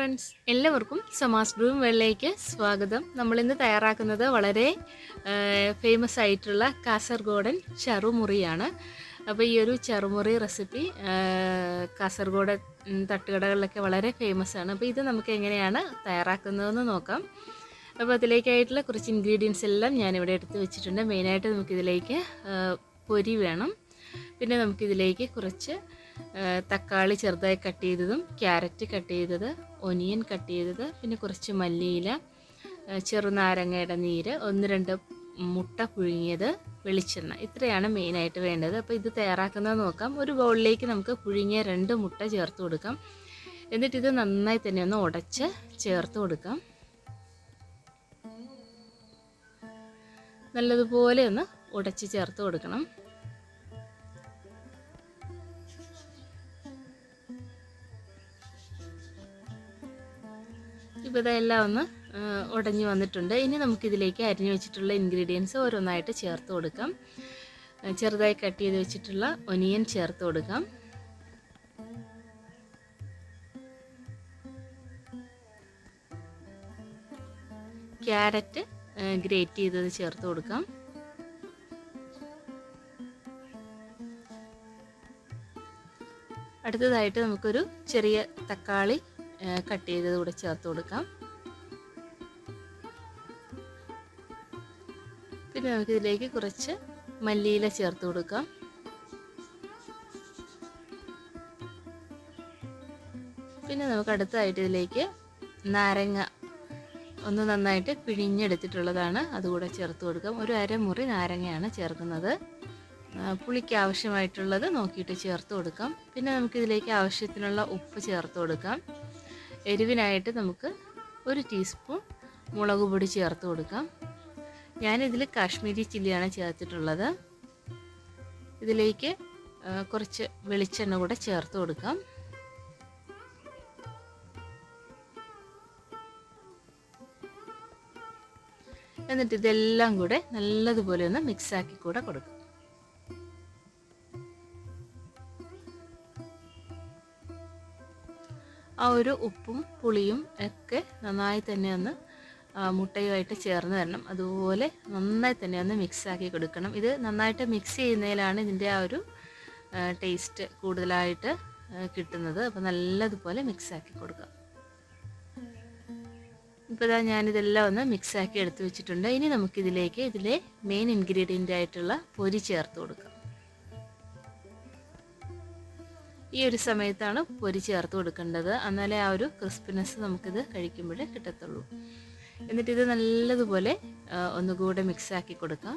Friends എല്ലാവർക്കും സമാസ് broom വെള്ളയ്ക്ക് സ്വാഗതം. നമ്മളിന്ന് തയ്യാറാക്കുന്നത് വളരെ ഫേമസ് ആയിട്ടുള്ള കാസർഗോഡൻ ചറുമുറിയാണ്. അപ്പോൾ ഈ ഒരു ചറുമുറി റെസിപ്പി കാസർഗോഡ് തട്ടുകടകളിലൊക്കെ വളരെ ഫേമസ് ആണ്. അപ്പോൾ ഇത് നമുക്ക് എങ്ങനെയാണ് തയ്യാറാക്കുന്നതെന്ന് നോക്കാം. അപ്പോൾ അതിലേക്കായിട്ടുള്ള കുറച്ച് ഇൻഗ്രീഡിയൻസ് എല്ലാം ഞാനിവിടെ എടുത്ത് വെച്ചിട്ടുണ്ട്. മെയിനായിട്ട് നമുക്കിതിലേക്ക് പൊരി വേണം. പിന്നെ നമുക്കിതിലേക്ക് കുറച്ച് തക്കാളി ചെറുതായി കട്ട് ചെയ്തതും ക്യാരറ്റ് കട്ട് ചെയ്തത് ഒനിയൻ കട്ട് ചെയ്തത് പിന്നെ കുറച്ച് മല്ലിയില ചെറുനാരങ്ങയുടെ നീര് ഒന്ന് രണ്ട് മുട്ട പുഴുങ്ങിയത് വെളിച്ചെണ്ണ. ഇത്രയാണ് മെയിനായിട്ട് വേണ്ടത്. അപ്പോൾ ഇത് തയ്യാറാക്കുന്നത് നോക്കാം. ഒരു ബൗളിലേക്ക് നമുക്ക് പുഴുങ്ങിയ രണ്ട് മുട്ട ചേർത്ത് കൊടുക്കാം. എന്നിട്ട് ഇത് നന്നായി തന്നെ ഒന്ന് ഉടച്ച് ചേർത്ത് കൊടുക്കാം. നല്ലതുപോലെ ഒന്ന് ഉടച്ച് ചേർത്ത് കൊടുക്കണം. ഇതെല്ലാം ഒന്ന് ഉടഞ്ഞു വന്നിട്ടുണ്ട്. ഇനി നമുക്കിതിലേക്ക് അരിഞ്ഞു വെച്ചിട്ടുള്ള ഇൻഗ്രീഡിയൻസ് ഓരോന്നായിട്ട് ചേർത്ത് കൊടുക്കാം. ചെറുതായി കട്ട് ചെയ്ത് വെച്ചിട്ടുള്ള ഒനിയൻ ചേർത്ത് കൊടുക്കാം. ക്യാരറ്റ് ഗ്രേറ്റ് ചെയ്തത് ചേർത്ത് കൊടുക്കാം. അടുത്തതായിട്ട് നമുക്കൊരു ചെറിയ തക്കാളി കട്ട് ചെയ്തത് കൂടെ ചേർത്ത് കൊടുക്കാം. പിന്നെ നമുക്കിതിലേക്ക് കുറച്ച് മല്ലിയില ചേർത്ത് കൊടുക്കാം. പിന്നെ നമുക്ക് അടുത്തതായിട്ട് ഇതിലേക്ക് നാരങ്ങ ഒന്ന് നന്നായിട്ട് പിഴിഞ്ഞെടുത്തിട്ടുള്ളതാണ്. അതുകൂടെ ചേർത്ത് കൊടുക്കാം. ഒരു അരമുറി നാരങ്ങയാണ് ചേർക്കുന്നത്. പുളിക്ക് ആവശ്യമായിട്ടുള്ളത് നോക്കിയിട്ട് ചേർത്ത് കൊടുക്കാം. പിന്നെ നമുക്കിതിലേക്ക് ആവശ്യത്തിനുള്ള ഉപ്പ് ചേർത്ത് കൊടുക്കാം. എരിവിനായിട്ട് നമുക്ക് ഒരു ടീസ്പൂൺ മുളക് പൊടി ചേർത്ത് കൊടുക്കാം. ഞാനിതിൽ കാശ്മീരി ചില്ലിയാണ് ചേർത്തിട്ടുള്ളത്. ഇതിലേക്ക് കുറച്ച് വെളിച്ചെണ്ണ കൂടെ ചേർത്ത് കൊടുക്കാം. എന്നിട്ട് ഇതെല്ലാം കൂടെ നല്ലതുപോലെ ഒന്ന് മിക്സാക്കി കൂടെ കൊടുക്കും. ആ ഒരു ഉപ്പും പുളിയും ഒക്കെ നന്നായി തന്നെ ഒന്ന് മുട്ടയുമായിട്ട് ചേർന്ന് തരണം അതുപോലെ നന്നായി തന്നെ ഒന്ന് മിക്സാക്കി കൊടുക്കണം. ഇത് നന്നായിട്ട് മിക്സ് ചെയ്യുന്നതിലാണ് ഇതിന്റെ ആ ഒരു ടേസ്റ്റ് കൂടുതലായിട്ട് കിട്ടുന്നത്. അപ്പോൾ നല്ലതുപോലെ മിക്സാക്കി കൊടുക്കാം. ഇപ്പോൾ ഇതാ ഞാനിതെല്ലാം ഒന്ന് മിക്സാക്കി എടുത്തു വെച്ചിട്ടുണ്ട്. ഇനി നമുക്കിതിലേക്ക് ഇതിലെ മെയിൻ ഇൻഗ്രീഡിയന്റ് ആയിട്ടുള്ള പൊരി ചേർത്ത് കൊടുക്കാം. ഈ ഒരു സമയത്താണ് പൊരി ചേർത്ത് കൊടുക്കേണ്ടത്. എന്നാലേ ആ ഒരു ക്രിസ്പിനെസ് നമുക്കിത് കഴിക്കുമ്പോഴേ കിട്ടത്തുള്ളൂ. എന്നിട്ട് ഇത് നല്ലതുപോലെ ഒന്നുകൂടെ മിക്സ് ആക്കി കൊടുക്കാം.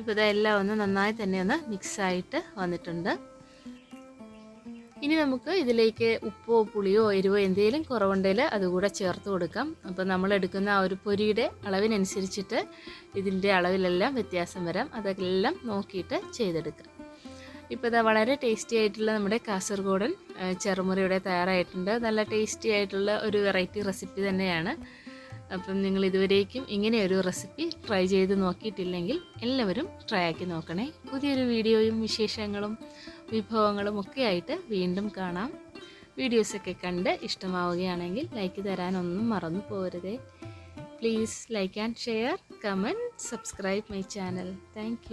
ഇപ്പോൾ ഇതെല്ലാം ഒന്ന് നന്നായി തന്നെ ഒന്ന് മിക്സ് ആയിട്ട് വന്നിട്ടുണ്ട്. ഇനി നമുക്ക് ഇതിലേക്ക് ഉപ്പോ പുളിയോ എരിവോ എന്തെങ്കിലും കുറവുണ്ടെങ്കിൽ അതുകൂടെ ചേർത്ത് കൊടുക്കാം. അപ്പോൾ നമ്മൾ എടുക്കുന്ന ആ ഒരു പൊരിയുടെ അളവിനനുസരിച്ചിട്ട് ഇതിന്റെ അളവിലെല്ലാം വ്യത്യാസം വരാം. അതെല്ലാം നോക്കിയിട്ട് ചെയ്തെടുക്കാം. ഇപ്പോൾ ഇതാ വളരെ ടേസ്റ്റി ആയിട്ടുള്ള നമ്മുടെ കാസർഗോഡൻ ചെറുമുറിയുടെ തയ്യാറായിട്ടുണ്ട്. നല്ല ടേസ്റ്റി ആയിട്ടുള്ള ഒരു വെറൈറ്റി റെസിപ്പി തന്നെയാണ്. അപ്പം നിങ്ങൾ ഇതുവരേക്കും ഇങ്ങനെ ഒരു റെസിപ്പി ട്രൈ ചെയ്ത് നോക്കിയിട്ടില്ലെങ്കിൽ എല്ലാവരും ട്രൈ ആക്കി നോക്കണേ. പുതിയൊരു വീഡിയോയും വിശേഷങ്ങളും വിഭവങ്ങളും ഒക്കെ ആയിട്ട് വീണ്ടും കാണാം. വീഡിയോസൊക്കെ കണ്ട് ഇഷ്ടമാവുകയാണെങ്കിൽ ലൈക്ക് തരാനൊന്നും മറന്നു പോരുതേ. Please like and share comment subscribe my channel thank